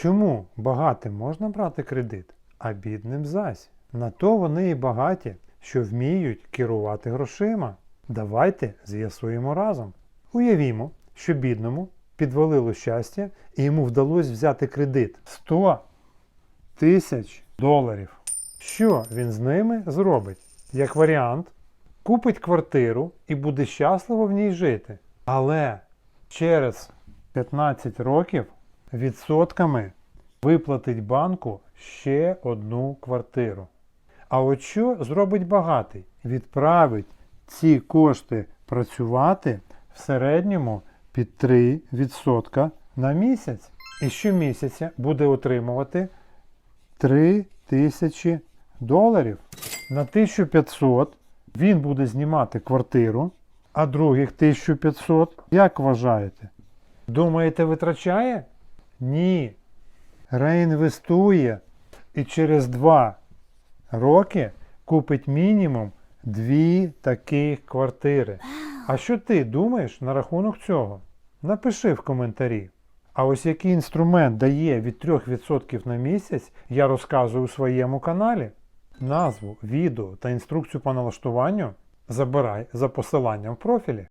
Чому багатим можна брати кредит, а бідним зась? На то вони і багаті, що вміють керувати грошима. Давайте з'ясуємо разом. Уявімо, що бідному підвалило щастя і йому вдалося взяти кредит 100 тисяч доларів. Що він з ними зробить? Як варіант, купить квартиру і буде щасливо в ній жити. Але через 15 років відсотками виплатить банку ще одну квартиру. А от що зробить багатий? Відправить ці кошти працювати в середньому під 3% на місяць. І щомісяця буде отримувати 3 тисячі доларів. На 1500 він буде знімати квартиру, а других 1500, як вважаєте? Думаєте, витрачає? Ні. Реінвестує і через 2 роки купить мінімум дві таких квартири. А що ти думаєш на рахунок цього? Напиши в коментарі. А ось який інструмент дає від 3% на місяць, я розказую у своєму каналі. Назву, відео та інструкцію по налаштуванню забирай за посиланням в профілі.